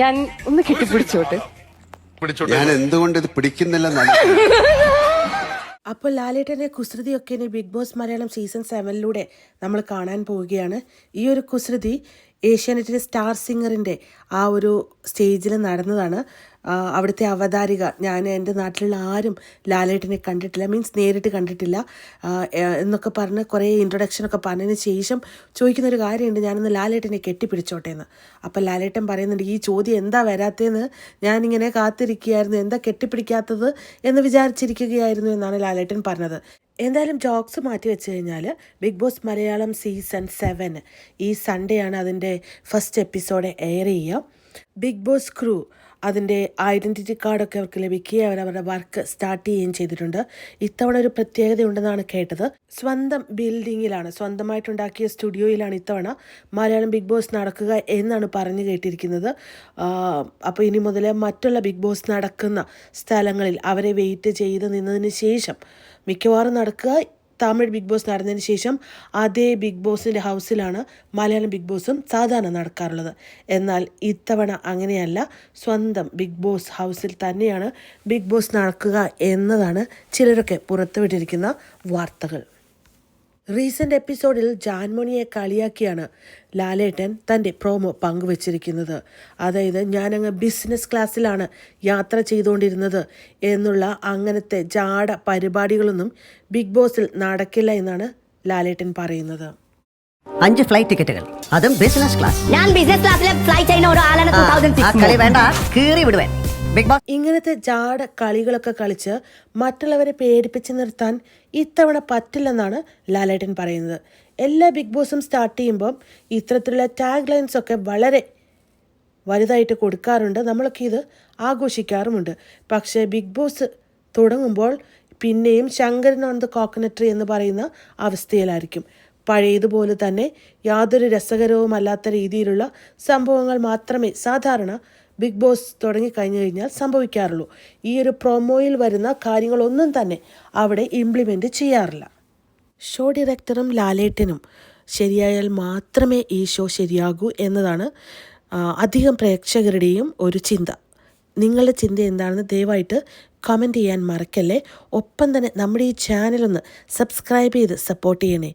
ഞാൻ ഒന്ന് കെട്ടിപ്പിടിച്ചോട്ടെ പിടിച്ചോട്ടെ? ഞാൻ എന്തുകൊണ്ട് ഇത് പിടിക്കുന്നില്ലെന്നാണ് അപ്പോൾ ലാലേട്ടന്റെ കുസൃതിയൊക്കെ ഇനി ബിഗ് ബോസ് മലയാളം സീസൺ സെവനിലൂടെ നമ്മൾ കാണാൻ പോവുകയാണ്. ഈ ഒരു കുസൃതി ഏഷ്യാനെറ്റിലെ സ്റ്റാർ സിംഗറിന്റെ ആ ഒരു സ്റ്റേജിൽ നടന്നതാണ്. അവിടുത്തെ അവതാരിക. ഞാൻ എന്റെ നാട്ടിലുള്ള ആരും ലാലേട്ടനെ കണ്ടിട്ടില്ല. മീൻസ് നേരിട്ട് കണ്ടിട്ടില്ല. എന്നൊക്കെ പറഞ്ഞ് കുറേ ഇൻട്രൊഡക്ഷനൊക്കെ പറഞ്ഞതിന് ശേഷം ചോദിക്കുന്ന ഒരു കാര്യമുണ്ട്. ഞാനൊന്ന് ലാലേട്ടനെ കെട്ടിപ്പിടിച്ചോട്ടെ എന്ന്. അപ്പോൾ ലാലേട്ടൻ പറയുന്നുണ്ട് ഈ ചോദ്യം എന്താ വരാത്തതെന്ന് ഞാനിങ്ങനെ കാത്തിരിക്കുകയായിരുന്നു. എന്താ കെട്ടിപ്പിടിക്കാത്തത്? എന്ന് വിചാരിച്ചിരിക്കുകയായിരുന്നു എന്നാണ് ലാലേട്ടൻ പറഞ്ഞത്. എന്തായാലും ജോക്സ് മാറ്റി വെച്ച് കഴിഞ്ഞാൽ Bigg Boss Malayalam season seven ഈ സൺഡേ ആണ് അതിന്റെ ഫസ്റ്റ് എപ്പിസോഡ് എയർ ചെയ്യുക. ബിഗ് ബോസ് ക്രൂ അതിന്റെ ഐഡന്റിറ്റി കാർഡൊക്കെ അവർക്ക് ലഭിക്കുകയും അവർ അവരുടെ വർക്ക് സ്റ്റാർട്ട് ചെയ്യുകയും ചെയ്തിട്ടുണ്ട്. ഇത്തവണ ഒരു പ്രത്യേകത ഉണ്ടെന്നാണ് കേട്ടത്. സ്വന്തം ബിൽഡിങ്ങിലാണ് സ്വന്തമായിട്ടുണ്ടാക്കിയ സ്റ്റുഡിയോയിലാണ് ഇത്തവണ മലയാളം ബിഗ് ബോസ് നടക്കുക എന്നാണ് പറഞ്ഞു കേട്ടിരിക്കുന്നത്. അപ്പോൾ ഇനി മുതൽ മറ്റുള്ള ബിഗ് ബോസ് നടക്കുന്ന സ്ഥലങ്ങളിൽ അവരെ വെയിറ്റ് ചെയ്ത് നിന്നതിന് ശേഷം മിക്കവാറും നടക്കുക തമിഴ് ബിഗ് ബോസ് നടന്നതിന് ശേഷം അതേ ബിഗ് ബോസിന്റെ ഹൗസിലാണ് മലയാളം ബിഗ് ബോസും സാധാരണ നടക്കാറുള്ളത്. എന്നാൽ ഇത്തവണ അങ്ങനെയല്ല. സ്വന്തം ബിഗ് ബോസ് ഹൗസിൽ തന്നെയാണ് ബിഗ് ബോസ് നടക്കുക എന്നതാണ് ചിലരൊക്കെ പുറത്തുവിട്ടിരിക്കുന്ന വാർത്തകൾ. റീസെന്റ് എപ്പിസോഡിൽ ജാൻമോണിയെ കളിയാക്കിയാണ് ലാലേട്ടൻ തന്റെ പ്രോമോ പങ്കുവച്ചിരിക്കുന്നത്. അതായത് ഞാനങ്ങ് ബിസിനസ് ക്ലാസ്സിലാണ് യാത്ര ചെയ്തുകൊണ്ടിരുന്നത് എന്നുള്ള അങ്ങനത്തെ ജാട പരിപാടികളൊന്നും ബിഗ് ബോസിൽ നടക്കില്ല എന്നാണ് ലാലേട്ടൻ പറയുന്നത്. അഞ്ച് ഫ്ലൈറ്റ് ടിക്കറ്റുകൾ അതും ബിസിനസ് ക്ലാസ് ഞാൻ ബിസിനസ് ക്ലാസ്സിലെ ഫ്ലൈറ്റ് ചെയ്യുന്ന ഒരാളാണ് വേണ്ട കീറി വിടുവേൻ ബിഗ് ബോസ് ഇങ്ങനത്തെ ജാട കളികളൊക്കെ കളിച്ച് മറ്റുള്ളവരെ പേടിപ്പിച്ച് നിർത്താൻ ഇത്തവണ പറ്റില്ലെന്നാണ് ലാലേട്ടൻ പറയുന്നത്. എല്ലാ ബിഗ് ബോസും സ്റ്റാർട്ട് ചെയ്യുമ്പം ഇത്തരത്തിലുള്ള ടാഗ് ലൈൻസ് ഒക്കെ വളരെ വലുതായിട്ട് കൊടുക്കാറുണ്ട്. നമ്മളൊക്കെ ഇത് ആഘോഷിക്കാറുമുണ്ട്. പക്ഷേ ബിഗ് ബോസ് തുടങ്ങുമ്പോൾ പിന്നെയും ശങ്കരൻ ഓൺ ദ കോക്കനട്രി എന്ന് പറയുന്ന അവസ്ഥയിലായിരിക്കും. പഴയതുപോലെ തന്നെ യാതൊരു രസകരവുമല്ലാത്ത രീതിയിലുള്ള സംഭവങ്ങൾ മാത്രമേ സാധാരണ ബിഗ് ബോസ് തുടങ്ങിക്കഴിഞ്ഞു കഴിഞ്ഞാൽ സംഭവിക്കാറുള്ളൂ. ഈ ഒരു പ്രൊമോയിൽ വരുന്ന കാര്യങ്ങളൊന്നും തന്നെ അവിടെ ഇംപ്ലിമെന്റ് ചെയ്യാറില്ല. ഷോ ഡയറക്ടറും ലാലേട്ടനും ശരിയായാൽ മാത്രമേ ഈ ഷോ ശരിയാകൂ എന്നതാണ് അധികം പ്രേക്ഷകരുടെയും ഒരു ചിന്ത. നിങ്ങളുടെ ചിന്ത എന്താണെന്ന് ദയവായിട്ട് കമന്റ് ചെയ്യാൻ മറക്കല്ലേ. ഒപ്പം തന്നെ നമ്മുടെ ഈ ചാനലൊന്ന് സബ്സ്ക്രൈബ് ചെയ്ത് സപ്പോർട്ട് ചെയ്യണേ.